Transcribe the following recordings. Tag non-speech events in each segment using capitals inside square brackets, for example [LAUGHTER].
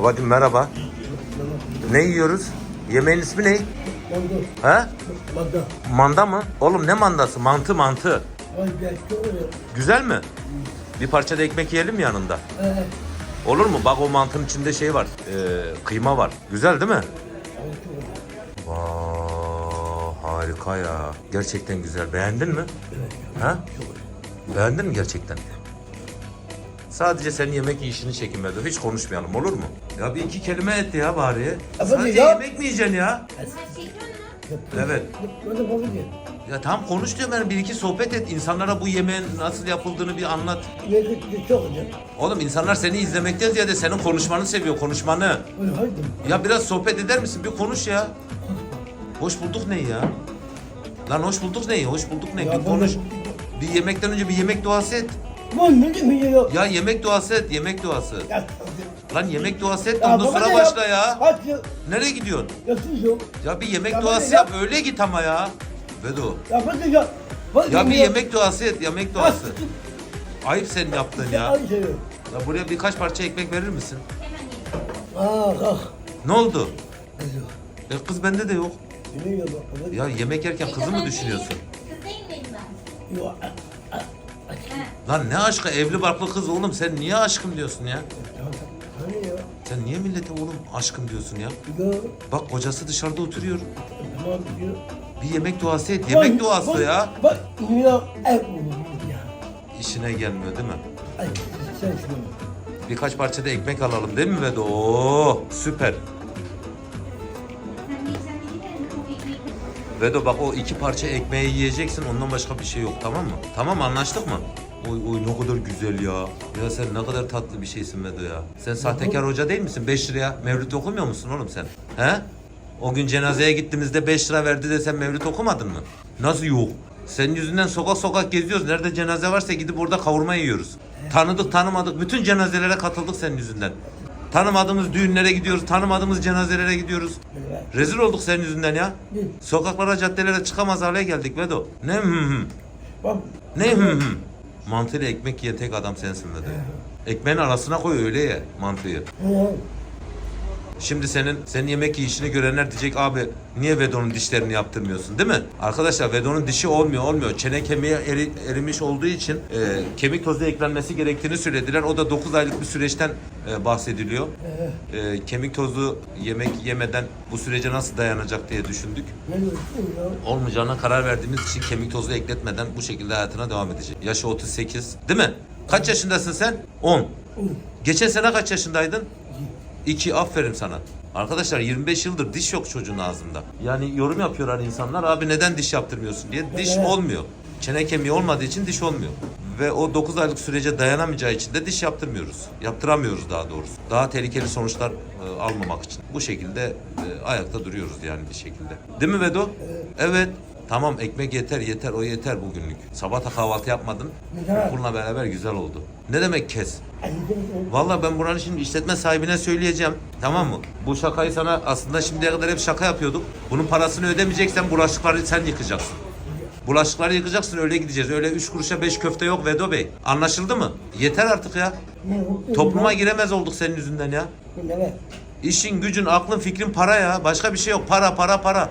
Babacım merhaba. Ne yiyoruz? Yemeğin ismi ne? Manda. He? Manda. Manda mı? Oğlum ne mandası? Mantı mantı. Ay. Güzel mi? Bir parça da ekmek yiyelim yanında? Olur mu? Bak o mantının içinde şey var. ee, kıyma var. Güzel değil mi? Vaa, harika ya. Gerçekten güzel. Beğendin mi? Evet. Ha? Beğendin mi gerçekten? Sadece senin yemek yiyişini çekinmedi. Hiç konuşmayalım olur mu? Ya bir iki kelime etti ya bari. Sadece ya- yemek mi yiyeceksin ya? Evet. Ya tamam konuş diyorum ben bir iki sohbet et. İnsanlara bu yemeğin nasıl yapıldığını bir anlat. Çok. Oğlum insanlar seni izlemekten ziyade senin konuşmanı seviyor konuşmanı. Ya biraz sohbet eder misin? Bir konuş ya. Hoş bulduk ne ya? Lan hoş bulduk ne? Hoş bulduk ne? Bir konuş. Bir yemekten önce bir yemek duası et. Bu ne demek ya? Ya yemek duası et, yemek duası. Ya, Lan yemek duası et de ya ondan baba sonra ne başla ya. Kaç yıl? Nereye gidiyorsun? Ya bir yemek Ya duası baba yap, ya. öyle git ama ya. Vedo. Ya bir yemek duası et, yemek duası. Ayıp senin yaptığın ya. Şey. Ya buraya birkaç parça ekmek verir misin? Aa kalk. Ne oldu? E kız bende de yok. Bak? Ya yemek yerken kızı mı düşünüyorsun? Kız değil miyim ben? Yok. Lan ne aşkı evli barklı kız oğlum sen niye aşkım diyorsun ya? Hani ya? Sen niye millete oğlum aşkım diyorsun ya? Ya. Bak kocası dışarıda oturuyor. Tamam diyor. Bir yemek duası et. Yemek Bak, duası bak, ya. Bak ya ev olur ya. İşine gelmiyor değil mi? Ay sen şunu. Birkaç parça da ekmek alalım değil mi Vedo? Oo, süper. Vedo bak o iki parça ekmeği yiyeceksin ondan başka bir şey yok tamam mı? Tamam anlaştık mı? Oy oy ne kadar güzel ya. Ya sen ne kadar tatlı bir şeysin Vedo ya. Sen sahtekar hoca değil misin? 5 liraya mevlüt okumuyor musun oğlum sen? He? O gün cenazeye gittiğimizde 5 lira verdi de sen mevlüt okumadın mı? Nasıl yok? Senin yüzünden sokak sokak geziyoruz. Nerede cenaze varsa gidip orada kavurma yiyoruz. Tanıdık tanımadık bütün cenazelere katıldık senin yüzünden. Tanımadığımız düğünlere gidiyoruz, tanımadığımız cenazelere gidiyoruz. Evet. Rezil olduk senin yüzünden ya. Sokaklara, caddelere çıkamaz hale geldik Vedo. Ne hı hı. Bak. Ne hı hı. Mantıyla ekmek yiyen tek adam sensin Vedo. Ekmeğin arasına koy öyle ye mantıyı. Şimdi senin senin yemek yiyişini görenler diyecek abi niye Vedo'nun dişlerini yaptırmıyorsun değil mi? Arkadaşlar Vedo'nun dişi olmuyor olmuyor. Çene kemiği eri- erimiş olduğu için e, kemik tozu eklenmesi gerektiğini söylediler. O da 9 aylık bir süreçten e, bahsediliyor. E, kemik tozu yemek yemeden bu sürece nasıl dayanacak diye düşündük. Olmayacağına karar verdiğimiz için kemik tozu ekletmeden bu şekilde hayatına devam edecek. Yaşı 38 değil mi? Kaç yaşındasın sen? 10. Geçen sene kaç yaşındaydın? 2. Aferin sana. Arkadaşlar 25 yıldır diş yok çocuğun ağzında. Yani yorum yapıyorlar insanlar abi neden diş yaptırmıyorsun diye. Diş olmuyor. Çene kemiği olmadığı için diş olmuyor. Ve o 9 aylık sürece dayanamayacağı için de diş yaptırmıyoruz. Yaptıramıyoruz daha doğrusu. Daha tehlikeli sonuçlar e, almamak için. Bu şekilde e, ayakta duruyoruz yani bir şekilde. Değil mi Vedo? Evet. Tamam ekmek yeter yeter o yeter bugünlük. Sabah kahvaltı yapmadın. Okulla beraber güzel oldu. Ne demek kes? Vallahi ben buranın şimdi işletme sahibine söyleyeceğim. Tamam mı? Bu şakayı sana aslında şimdiye kadar hep şaka yapıyorduk. Bunun parasını ödemeyeceksen bulaşıkları sen yıkacaksın. Bulaşıkları yıkacaksın öyle gideceğiz. Öyle üç kuruşa beş köfte yok Vedo Bey. Anlaşıldı mı? Yeter artık ya. Topluma giremez olduk senin yüzünden ya. İşin, gücün, aklın, fikrin para ya. Başka bir şey yok. Para, para, para.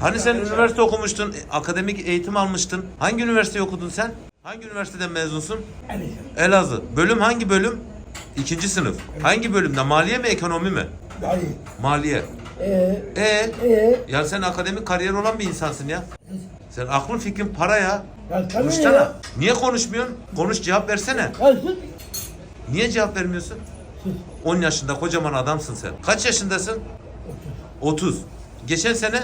Hani sen üniversite okumuştun, akademik eğitim almıştın. Hangi üniversite okudun sen? Hangi üniversiteden mezunsun? Evet. Elazığ. Bölüm hangi bölüm? İkinci sınıf. Hangi bölümde? Maliye mi, ekonomi mi? Hayır. Maliye. Ee, E ee, ya sen akademik kariyer olan bir insansın ya. Sen aklın fikrin para ya. ya tabii Konuşsana. ya. Niye konuşmuyorsun? Konuş cevap versene. Ya sus. Niye cevap vermiyorsun? 10 yaşında kocaman adamsın sen. Kaç yaşındasın? 30. Geçen sene?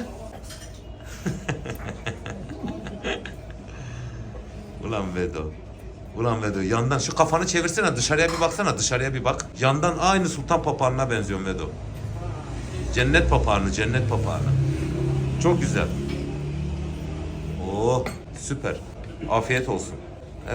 [LAUGHS] Ulan Vedo. Ulan Vedo yandan şu kafanı çevirsene dışarıya bir baksana dışarıya bir bak. Yandan aynı sultan papağanına benziyorsun Vedo. Cennet papağanı, cennet papağanı. Çok güzel. Oo, süper. Afiyet olsun.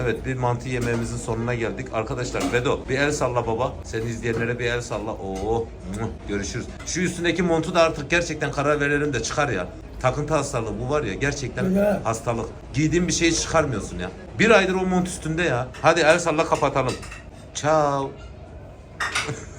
Evet bir mantı yemeğimizin sonuna geldik. Arkadaşlar Vedo bir el salla baba. Seni izleyenlere bir el salla. Oo, muah, görüşürüz. Şu üstündeki montu da artık gerçekten karar verelim de çıkar ya. Takıntı hastalığı bu var ya gerçekten Öyle. hastalık. Giydiğin bir şeyi çıkarmıyorsun ya. Bir aydır o mont üstünde ya. Hadi el salla kapatalım. Ciao. [LAUGHS]